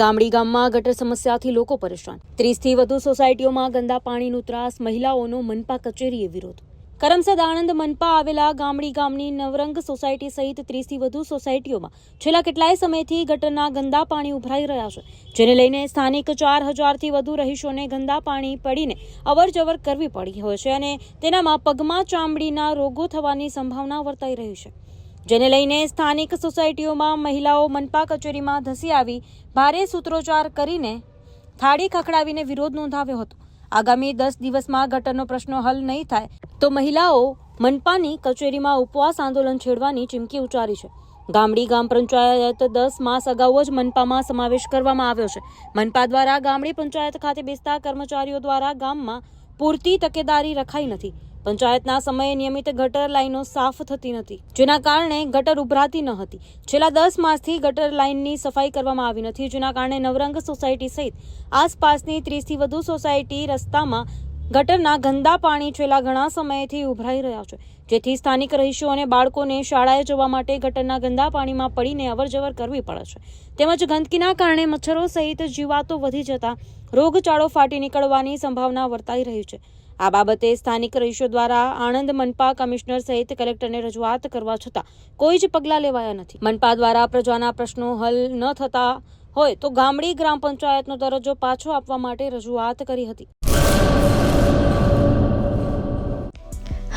ગામડી ગામમાં ગટર સમસ્યાથી લોકો પરેશાન. ત્રીસથી વધુ સોસાયટીઓમાં ગંદા પાણીનું ત્રાસ, મહિલાઓનો મનપા કચેરીએ વિરોધ. કરમસદ આણંદ મનપા આવેલા ગામડી ગામની નવરંગ સોસાયટી સહિત ત્રીસથી વધુ સોસાયટીઓમાં છેલ્લા કેટલાય સમયથી ગટરના ગંદા પાણી ઉભરાઈ રહ્યા છે, જેને લઈને સ્થાનિક ચાર હજારથી વધુ રહીશોને ગંદા પાણી પડીને અવરજવર કરવી પડી હોય છે અને તેનામાં પગમાં ચામડીના રોગો થવાની સંભાવના વર્તાઈ રહી છે. જેને લઈને સ્થાનિક સોસાયટીઓમાં મહિલાઓ મનપા કચેરીમાં ધસી આવી ભારે સૂત્રોચ્ચાર કરીને થાળી ખખડાવીને વિરોધ નોંધાવ્યો હતો. આગામી દસ દિવસમાં ગટરનો પ્રશ્ન હલ નહીં થાય તો મહિલાઓ મનપાની કચેરીમાં ઉપવાસ આંદોલન છેડવાની ચીમકી ઉચ્ચારી છે. ગામડી ગામ પંચાયત દસ માસ અગાઉ જ મનપામાં સમાવેશ કરવામાં આવ્યો છે. મનપા દ્વારા ગામડી પંચાયત ખાતે બેસતા કર્મચારીઓ દ્વારા ગામમાં પૂરતી તકેદારી રખાઈ નથી. પંચાયતના સમયે નિયમિત ગટર લાઇનો સાફ થતી નથી. જેના કારણે ગટર ઉભરાતી ન હતી. છેલ્લા દસ માસથી ગટર લાઇનની સફાઈ કરવામાં આવી નથી. જેના કારણે નવરંગ સોસાયટી સહિત આસપાસની ત્રીસથી વધુ સોસાયટી રસ્તામાં ગટરના ગંદા પાણી છેલ્લા ઘણા સમયથી ઉભરાઈ રહ્યા છે. જેથી સ્થાનિક રહીશો અને બાળકોને શાળાએ જવા માટે ગટરના ગંદા પાણીમાં પડીને અવરજવર કરવી પડે છે. તેમજ ગંદકીના કારણે મચ્છરો સહિત જીવાતો વધી જતા રોગચાળો ફાટી નીકળવાની સંભાવના વર્તાઈ રહી છે. આ બાબતે સ્થાનિક રહીશો દ્વારા આણંદ મનપા કમિશનર સહિત કલેક્ટરને રજૂઆત કરવા છતાં કોઈ જ પગલાં લેવાયા નથી. મનપા દ્વારા પ્રજાના પ્રશ્નો હલ ન થતા હોય તો ગામડી ગ્રામ પંચાયતનો દરજ્જો પાછો આપવા માટે રજૂઆત કરી હતી.